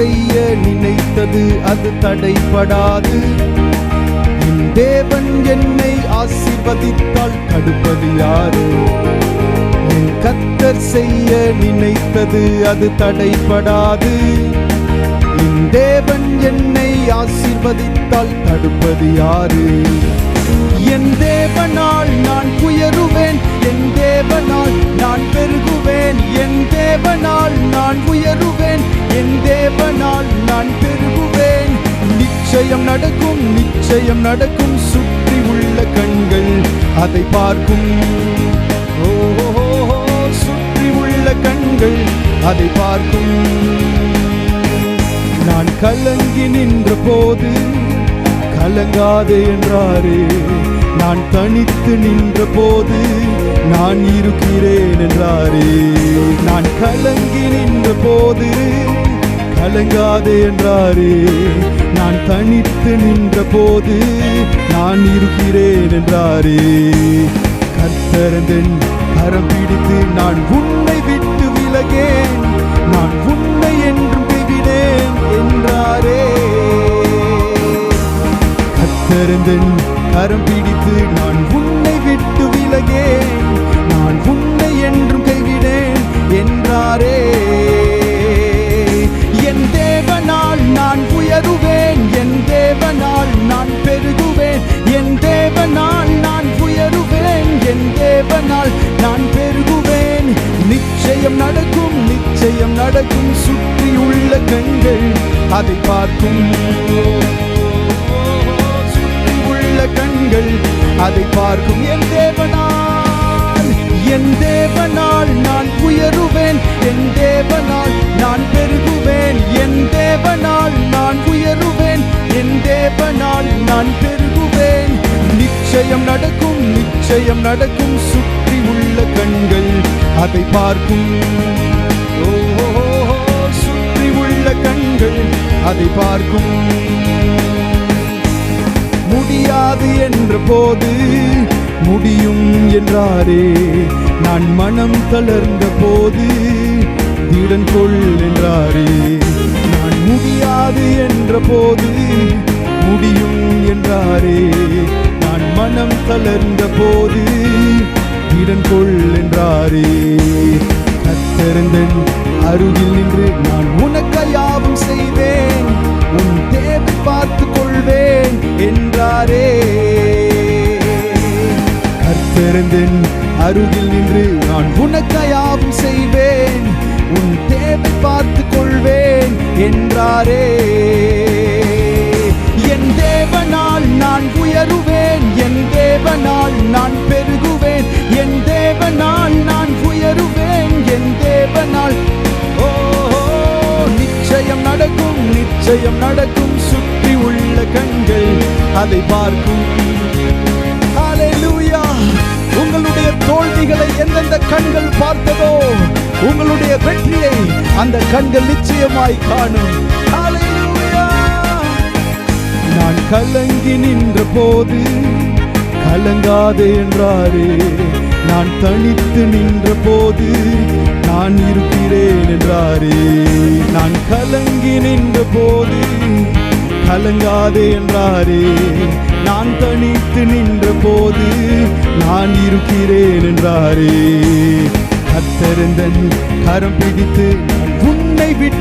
செய்ய நினைத்தது அது தடைப்படாது தேவன் என்னை ஆசிர்வதித்தால் தடுப்பது யாரு? என் கத்தர் செய்ய நினைத்தது அது தடைப்படாது என் தேவன் என்னை ஆசிர்வதித்தால் தடுப்பது யாரு? என் தேவனால் நான் உயருவேன் என் தேவனால் நான் பெருகுவேன். நிச்சயம் நடக்கும் நிச்சயம் நடக்கும். சுற்றி உள்ள கண்கள் அதை பார்க்கும். ஓ, சுற்றி உள்ள கண்கள் அதை பார்க்கும். நான் கலங்கி நின்ற போது கலங்காதே என்றாரே. நான் தனித்து நின்ற போது நான் இருக்கிறேன் என்றாரே. நான் கலங்கி நின்ற போது கலங்காதே என்றாரே. நான் தனித்து நின்ற போது நான் இருக்கிறேன் என்றாரே. கத்தரந்தன் கரம் பிடித்து நான் உன்னை விட்டு விலகேன். நான் உன்னை என்றும் விடேன் என்றாரே. கத்தரந்தன் கரம் பிடி நடக்கும் நிச்சயம் நடக்கும். சுற்றி உள்ள கண்கள் அதை பார்க்கும். சுற்றி உள்ள கண்கள் அதை பார்க்கும். என் தேவனால் என் தேவனால் நான் உயருவேன். என் தேவனால் நான் பெருகுவேன். என் தேவனால் நான் உயருவேன். என் தேவனால் நான் பெருகுவேன். நிச்சயம் நடக்கும் நிச்சயம் நடக்கும். சுற்றி அதை பார்க்கும். ஓ, சுற்றி உள்ள கண்கள் அதை பார்க்கும். முடியாது என்ற போது முடியும் என்றாரே. நான் மனம் தளர்ந்த போது திடன் கொள் என்றாரே. நான் முடியாது என்ற போது முடியும் என்றாரே. நான் மனம் தளர்ந்த போது திடன் கொள் என்றாரே. கத்தருந்தன் அருகில் நின்று நான் உனக்கு யாவும் செய்வேன். உன் தேவை பார்த்து கொள்வேன் என்றாரே. கர்த்தருந்தன் அருகில் நின்று நான் உனக்கு யாவும் செய்வேன். நடக்கும் நிச்சயம் நடக்கும். சுற்றி உள்ள கண்கள் அதை பார்க்கும். உங்களுடைய தோல்விகளை எந்தெந்த கண்கள் பார்த்ததோ உங்களுடைய வெற்றியை அந்த கண்கள் நிச்சயமாய் காணும். நான் கலங்கி நின்ற போது கலங்காதே என்றாரே. நான் தனித்து நின்ற போது நான் இருக்கிறேன் என்றாரே. நான் கல நின்ற போது கலங்காதே என்றாரே. நான் தனித்து நின்ற போது நான் இருக்கிறேன் என்றாரே. கத்தருந்தன் கரம் பிடித்து உன்னை விட்டு